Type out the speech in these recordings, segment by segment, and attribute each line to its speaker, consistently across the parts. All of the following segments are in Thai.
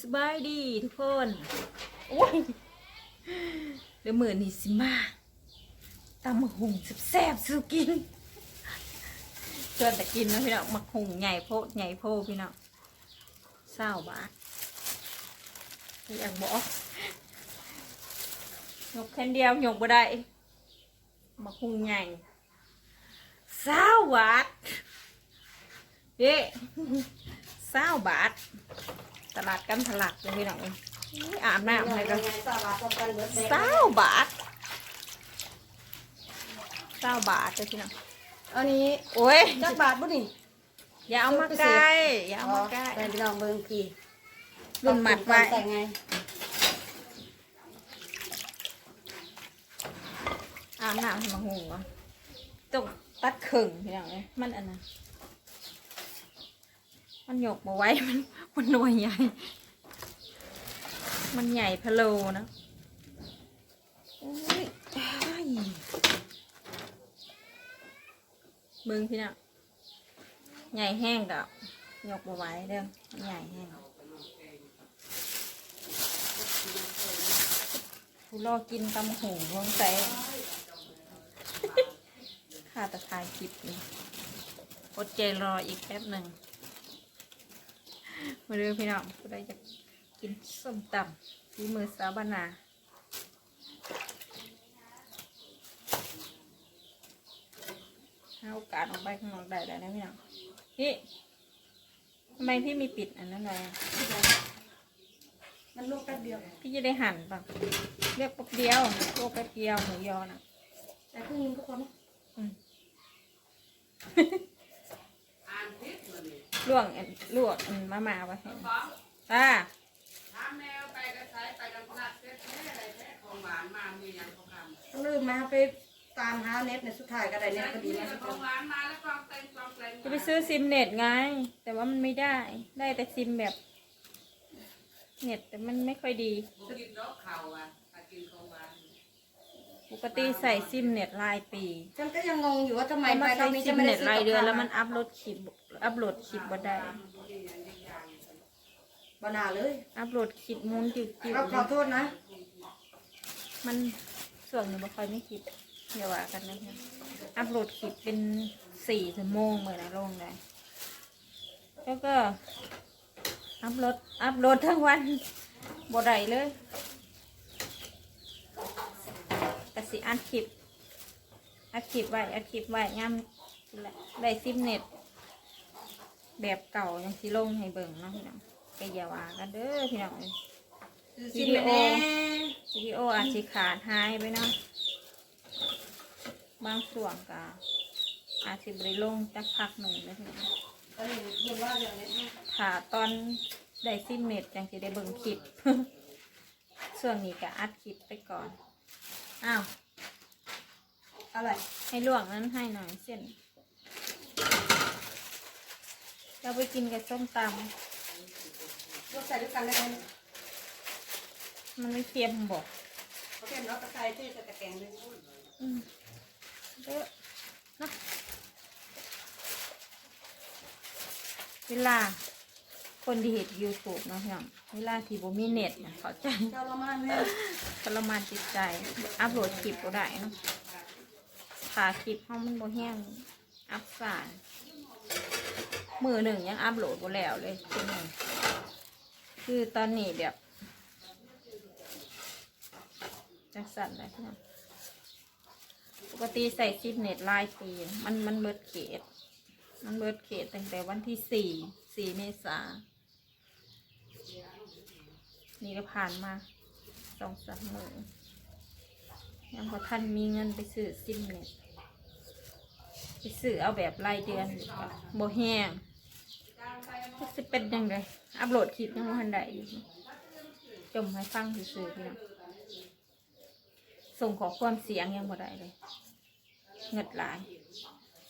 Speaker 1: สบายดีทุกคนโอ้ยเดี๋ยวมือนี่สิมาตำมะหุงแซ่บๆสู้กินเพื่อนแต่กินนะพี่น้องมะหุงใหญ่โพดใหญ่โพพี่น้องเศร้าบาทอยากบอกยกแค่เดียวยกบ่ได้มะหุงใหญ่เศร้าบาทเย้เศร้าบาท ตลาดกันทลักเลยพี่น้องเอ้ยอาบน้ำอะไรกัน
Speaker 2: สลัดกันเบิดเลย
Speaker 1: เศร้าบาทเศร้าบาทเลยพี่น้อง
Speaker 2: อันนี้
Speaker 1: โอ้ย
Speaker 2: จักบาทบ่นี่
Speaker 1: อย่าเอามาใกล้อย่าเอามาใกล้
Speaker 2: แต่พี่น้องเบิ่งพี่
Speaker 1: รุ่นหมัดไว้
Speaker 2: แต่งไง
Speaker 1: อาบน้ำให้มาหูอะต้องตัดเข่งพี่น้องเอ้ยมันอันนั้น มันหยกมาไว้มันมันหน่วยใหญ่ มันใหญ่พะโลนะโอ้ยอ้ายเบิ่งพี่น้องใหญ่แห้งดอกหยกมาไว้เด้อใหญ่แห้งผู้รอกินตำหูลงใส่ข้าตะทายคลิปนี่อดใจรออีกแป๊บหนึ่ง มาดูพี่น้องผู้ใดจะกินส้มตำฝีมือสาวบานนาหาโอกาสออกไปข้างนอกได้แล้วนะพี่น้องพี่ทำไมพี่มีปิดอันนั้นเลยอะ
Speaker 2: มันลูกแป๊บเดียว
Speaker 1: พี่จะได้หั่นป่ะเรียกแป๊บเดียวโลกแป๊บเดียวหมูยอนะ
Speaker 2: แต่ครึ่งนึงทุกคน
Speaker 1: อืม ลวกอันลวกอันมามาไว้ให้ตา
Speaker 3: ถามแนวไปก็ใช้ไปกันพลัดเซ็ตแท้อะไรแท้ของหวานมามีอย่างของคำ
Speaker 2: ลืมมาไปตามหาเน็ตในสุดท้ายก็ได้เน็ตพอดี
Speaker 3: นี่
Speaker 2: นะ
Speaker 3: ของหวานมาแล้วกองเต็มกองเต็ม
Speaker 1: จะไปซื้อซิมเน็ตไง แต่ว่ามันไม่ได้ ได้แต่ซิมแบบ เน็ตแต่มันไม่ค่อยดี
Speaker 3: กินดอกเข่าอะถ้ากินของหวาน
Speaker 1: ปกติใส่ซิมเน็ตรายปี
Speaker 2: ฉันก็ยังงงอยู่ว่าทำไม
Speaker 1: พอ
Speaker 2: ไป
Speaker 1: มา
Speaker 2: ตร
Speaker 1: ใช้
Speaker 2: งนี้
Speaker 1: ซิ
Speaker 2: จะ
Speaker 1: ม
Speaker 2: ไม่ได้
Speaker 1: เน็ต
Speaker 2: ซื้อ
Speaker 1: ราย
Speaker 2: กับ
Speaker 1: เดือน
Speaker 2: ข้าว
Speaker 1: แล้วมันอัพโหลดคลิปอัพโหลดคลิปบ่ได้
Speaker 2: บนาเลย
Speaker 1: อัพโหลดคลิปมูนจิ๋วจิ๋ว
Speaker 2: เราขอโทษนะ
Speaker 1: มันส่วนหนึ่งบ่ค่อยไม่คลิปเดี๋ยวว่ากันนะคะอัพโหลดคลิปเป็นสี่ชั่วโมงเมื่อนะลงได้แล้วก็อัพโหลดอัพโหลดทั้งวันบ่ได้เลยก สิอัดคลิปอัดคลิปไว้อัดคลิปไว้งามนั่นแหละได้ซิมเน็ต แบบเก่ายังสิลงให้เบิ่งเนาะพี่น้องก็อย่าว่ากันเด้อพี่น้องเอ้ย
Speaker 2: ซื้อซิมไปแน่
Speaker 1: วิดีโออาจสิขาดหายไปเนาะบางส่วนก็อาจสิบริลงจักพักหนึ่งเลยพี่น้อง
Speaker 2: ก็เลยพูดว่าอย่างนี้
Speaker 1: ถ้าตอนได้ซิมเน็ตจังสิได้เบิ่งคลิปส่วนนี้ก็อัดคลิปไปก่อน อ้าว
Speaker 2: อะไร
Speaker 1: ให้ลวกนั้นให้หน่อยเส้น เราไปกินกับส้มต
Speaker 2: ลูกใส่ด้วยกันได้ไหมำ
Speaker 1: มันไม่เค็มบอก
Speaker 2: โอเคเนาะตะไคร้ที่จะตะแกรงเลย
Speaker 1: อืมเด้อเนาะเวลา คนที่เห็น YouTube เนาะพี่น้องเวลาที่บ่มีเน็ตเนี่ยเข้าใจ
Speaker 2: เจ้าละมานแม่
Speaker 1: ทรมานจิตใจ อัพโหลดคลิปก็ได้เนาะขาคลิปห้องมันบ่แห้งอัพสายมือหนึ่งยังอัพโหลดบ่แล้วเลยคือหนึ่งคือตอนนี้แบบจังสั่นเลยพี่น้องปกติใส่ซิปเน็ตรายปีมันมันเบิดเขตมันเบิดเขตตั้งแต่วันที่สี่สี่เมษา นี่ก็ผ่านมาสองสามหมื่นยังพอท่านมีเงินไปซื้อซิมเน็ตไปซื้อเอาแบบรายเดือนดีกว่าโบแห้งก็สิเป็นยังไงอัพโหลดคลิปยังไม่ทันได้อยู่จมให้ฟังซื่อๆพี่น้องส่งขอความเสียงยังบ่ได้เลยเงิดหลาย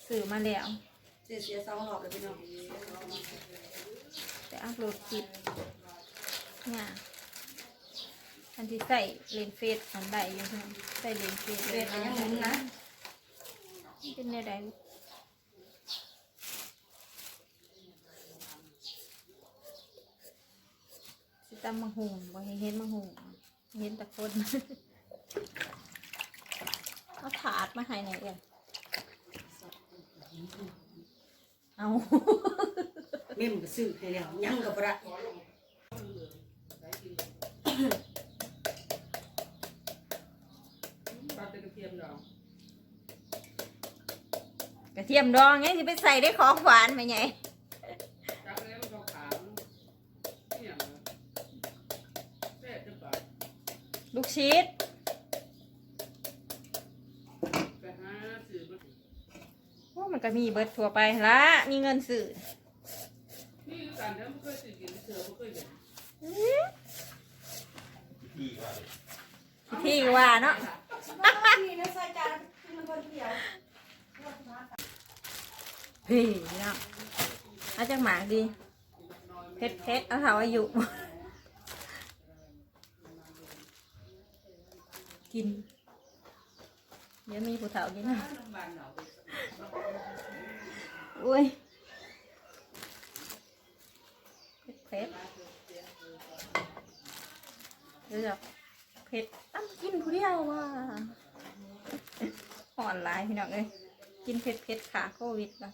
Speaker 1: ซื้อมาแล้ว
Speaker 2: เสียเสียสองรอบเลยพี่น้อง
Speaker 1: แต่อัพโหลดคลิปเนี่ย อันที่ใส่เลนเฟซอันใดอยู่เพิ่นใส่เลนเฟซ
Speaker 2: เด็ดแต่ยังหมุนนะ
Speaker 1: เป็นแนวใดสิตำมังหุงบ่ให้เห็นมังหุงเห็นแต่คนเอาถาดมาให้หน่อยเองเอา
Speaker 2: เม่มก็ซื้อให้แล้วยังกับระ
Speaker 3: ทียมดอง
Speaker 1: ไงสิไปใส่ได้ของหวานไหมไง
Speaker 3: จักแล้วมันก็ขาวเนี่ยแซ่บจะปา
Speaker 1: ลูกชีส
Speaker 3: ไปหาซื้อมา
Speaker 1: โอ้มันก็มีเบิดทั่วไปละมีเงินซื้อ
Speaker 3: นี่คือการที่ไม่เคยซื้อกินเสือไม่เคยเห็น
Speaker 1: ที่ว่าเนาะ
Speaker 2: นี่นะใส่จานกินมันคนเดียว
Speaker 1: พี่เนาะเอาจากหมากดีเพชรเพชรเอาเท่าอายุกินเดี๋ยวมีผู้เฒ่ากินนะ
Speaker 3: บ้านเรา
Speaker 1: อุ้ยเพชรเดี๋ยวเพชรตั้มกินผู้เดียวว่ะอ่อนหลายพี่น้องเอ้ยกินเผ็ดเผ็ดขาโควิดละ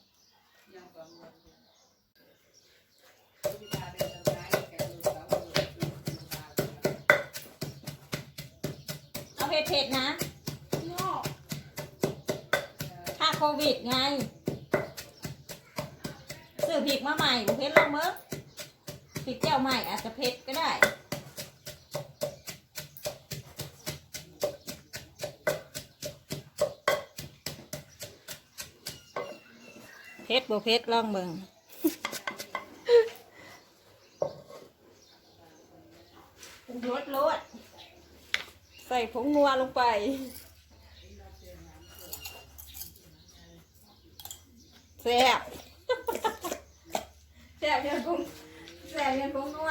Speaker 1: เอาเผ็ดเผ็ดๆนะค่าโควิดไง ซื้อพริกมาใหม่บุเผ็ดลงเมื่อพริกเจ้าใหม่อาจจะเผ็ดก็ได้ ชรบ่เพชรลองเบิ่งผงรสรสใส่ผงนัวลงไป แซ่บแซ่บเนี่ยผงแซ่บเนี่ยผงนัว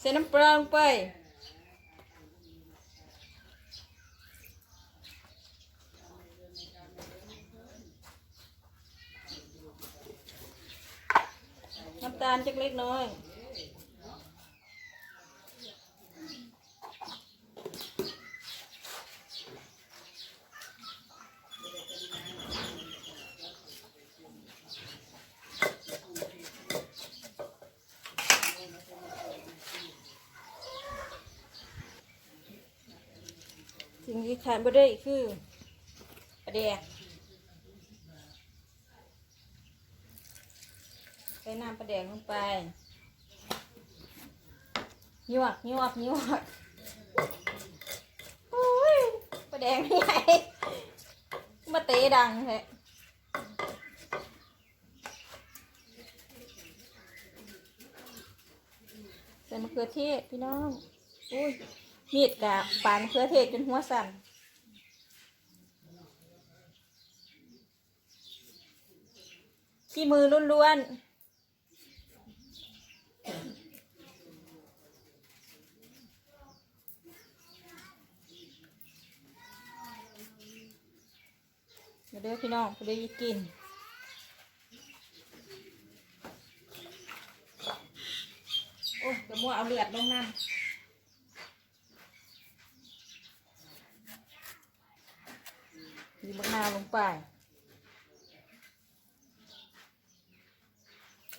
Speaker 1: ใส่น้ำปลาลงไปำตาลจักเล็กน้อยสิ่งที่ขาดบ่ได้คือปลาแดกใส่น้ำปลาแดกลงไปยวกยวกยวกโอ้ยปลาแดงใหญ่มาเตะดังเลยใส่มะเขือเทศพี่น้องอุ้ยมีดกับปานมะเขือเทศจนหัวสั่นขี้มือล้วนๆ มาเด้อ พี่น้องไปเด้กินโอ้ยจะมัวเอาเลือดลงน้ำมีมะนาวลงไป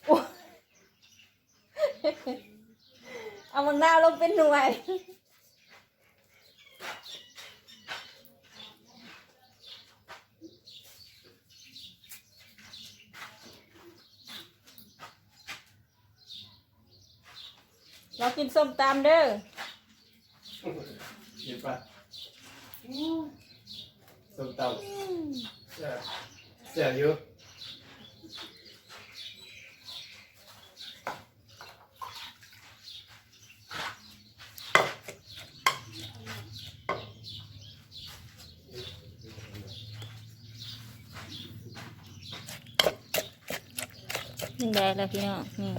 Speaker 1: โอ้เอามะนาวลงเป็นหน่วย เรากินส้มตำเด้อ
Speaker 4: เห็นปะส้มตำแซ่บแซ่บอยู่
Speaker 1: นี่ได้แล้วพี่น้องนี่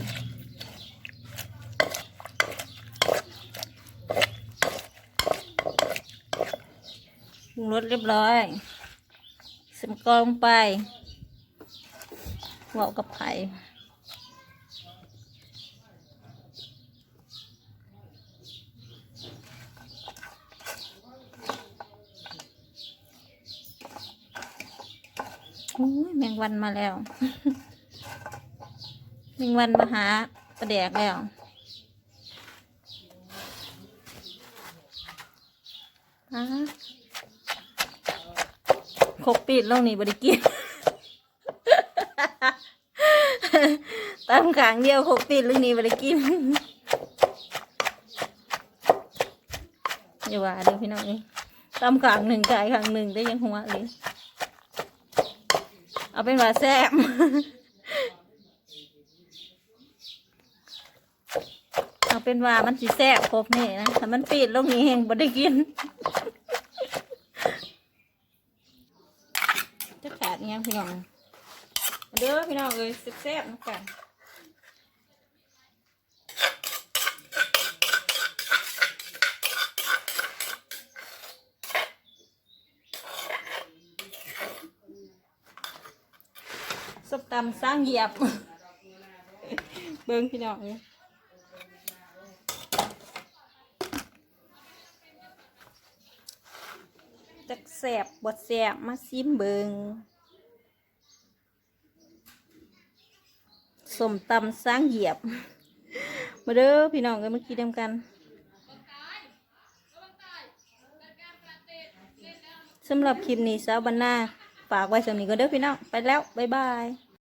Speaker 1: รสเรียบร้อยส่มกอลงไปเหมากับไผ่โอ้ยแมงวันมาแล้ว แมงวันมาหาประแดกแล้วอะ คกปิดลงนี่บริกินตามขางเดียวคกปิดลงนี่บริกินอย่าว่าเด้อพี่น้องเอ้ยตามขางหนึ่งกายขางหนึ่งได้ยังหัวเลยเอาเป็นว่าแซ่บเอาเป็นว่ามันสิแซ่บครบนี่นะถ้ามันปิดลงนี้เฮงบ่ได้กิน จะขาดอิห ยังพี่น้องเด้อพี่น้องเอ้ยแซ่บๆน้ำกันส้มตำสร้างเหยียบ เบิ้งพี่น้องเลยจักแสบบดแสบมาซิมเบิง สมตำสร้างเหยียบ มาเด้อพี่น้องกันเมื่อกี้เดียวกันสำหรับคลิปนี้สาวบันนาฝากไว้สำนี้ก็เด้อพี่น้อง ไปแล้ว บ๊ายบาย